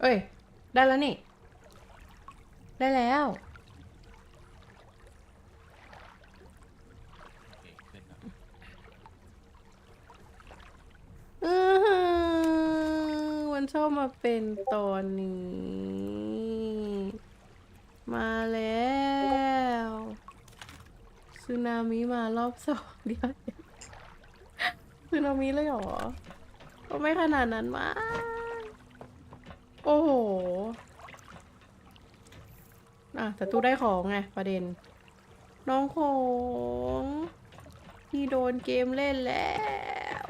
เอ้ย ได้แล้วนี่ ได้แล้ว โอเคขึ้นแล้วอือหือมันชอบมาเป็นตอนนี้ มาแล้วสึนามิมารอบสองเดียวสึนามิเลยเหรอ ก็ไม่ขนาดนั้นมาก โอ้โห อะแต่ตู้ได้ของไงประเด็น น้องของพี่โดนเกมเล่นแล้ว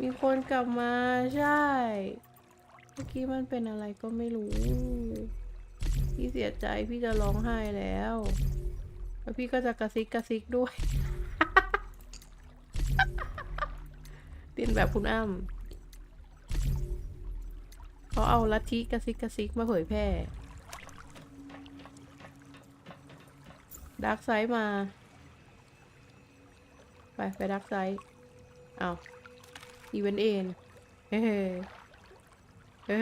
มีคนกลับมาใช่ เมื่อกี้มันเป็นอะไรก็ไม่รู้ พี่เสียใจพี่จะร้องไห้แล้ว แล้วพี่ก็จะกระซิกกระซิกด้วย เรียนแบบคุณอ้ำเขาเอาลัทธิกระซิกกระซิกมาเผยแพร่ดาร์กไซด์มา ไป ไปดาร์กไซด์เอาอีเวนต์เอ็นเฮ้เฮ้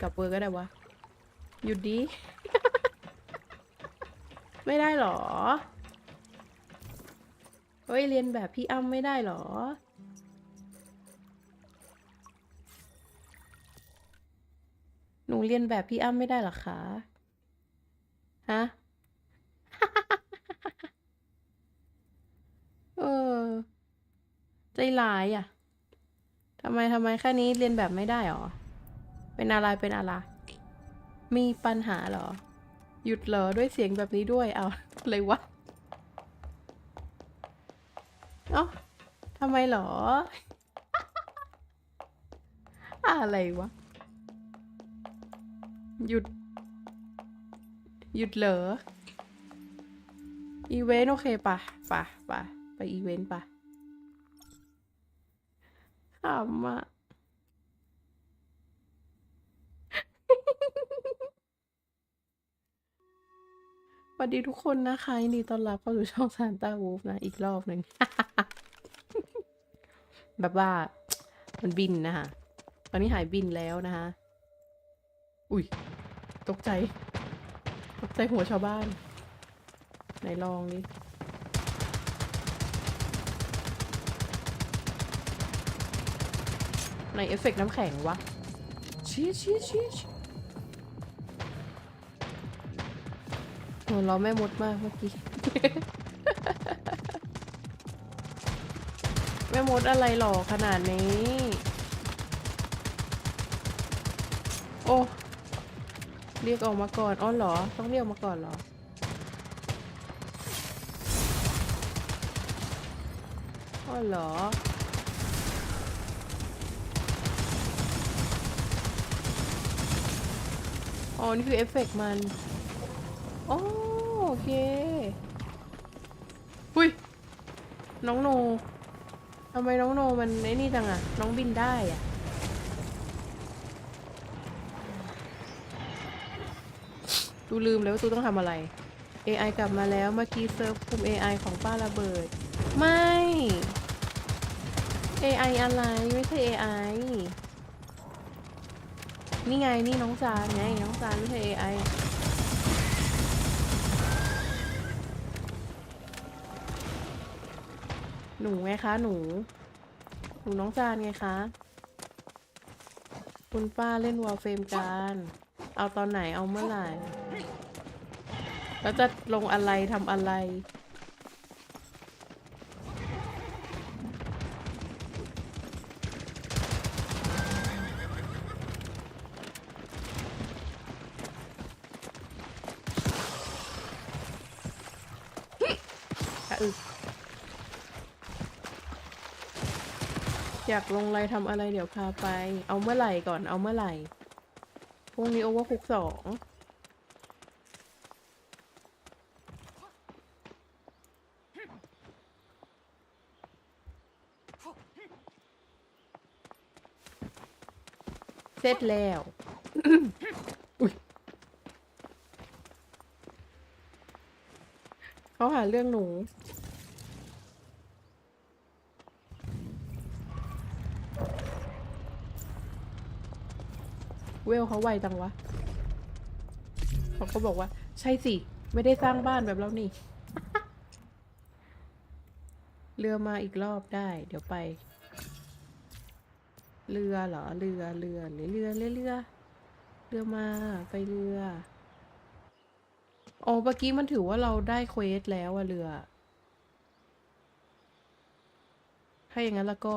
กลับเบอร์ก็ได้วะ หยุดดีไม่ได้หรอ เฮ้ย เรียนแบบพี่อ้ำไม่ได้หรอ นูเรียนแบบพี่อ้ำไม่ได้หรอคะ ฮะ เออ ใจร้ายอะทำไมทำไมแค่นี้เรียนแบบไม่ได้หรอ เป็นอะไรเป็นอะไร มีปัญหาเหรอ หยุดเหรอด้วยเสียงแบบนี้ด้วย เอาอะไรวะ เอ้าทำไมเหรอ อะไรวะ หยุด หยุดเหรออีเวนต์โอเคปะปะปะไปอีเวนต์ปะขำอะสวัสดีทุกคนนะคะยินดีต้อนรับเข้าสู่ช่องซานต้าวูฟนะ อีกรอบหนึ่ง แบบว่า มันบินนะคะ ตอนนี้หายบินแล้วนะคะ อุ้ย ตกใจ ตกใจหัวชาวบ้าน ไหนลองดิในเอฟเฟกต์น้ำแข็งวะชี้ชี้ชี้ชี้โหเราะแม่มดมากเมื่อกี้แม่มดอะไรหล่อขนาดนี้ โอ้ เรียกออกมาก่อนอ๋อเหรอ ต้องเรียกมาก่อนเหรอ อ๋อเหรอ อ๋อ นี่คือเอฟเฟกต์มัน โอโอเค หุยน้องโนทำไมน้องโนมันไอ้นี่จังอะน้องบินได้อะ ตูลืมแล้วว่าตูต้องทำอะไร AI กลับมาแล้วเมื่อกี้เซิร์ฟคุม AI ของป้าระเบิด ไม่ AI อะไรไม่ใช่ AI นี่ไงนี่น้องจานไงน้องจานไม่ใช่ AI หนูไงคะหนู หนูน้องจานไงคะ คุณป้าเล่นวอลเฟรมกัน เอาตอนไหนเอาเมื่อไหร่ แล้วจะลงอะไรทำอะไรอะอึกอยากลงอะไรทำอะไรเดี๋ยวพาไป เอาเมื่อไหร่ก่อนเอาเมื่อไหร่ พรุ่งนี้โอเวอร์คุกสองเสร็จแล้วอุ๊ยเขาหาเรื่องหนู เวลเขาไวจังวะเขาก็บอกว่า ใช่สิ ไม่ได้สร้างบ้านแบบเรานี่ เรือมาอีกรอบได้ เดี๋ยวไป เรือเหรอ เรือ เรือหรือเรือเรือเรือเรือมา ไปเรืออ๋อเมื่อกี้มันถือว่าเราได้เควสแล้วอะเรือ ถ้าอย่างนั้นแล้วก็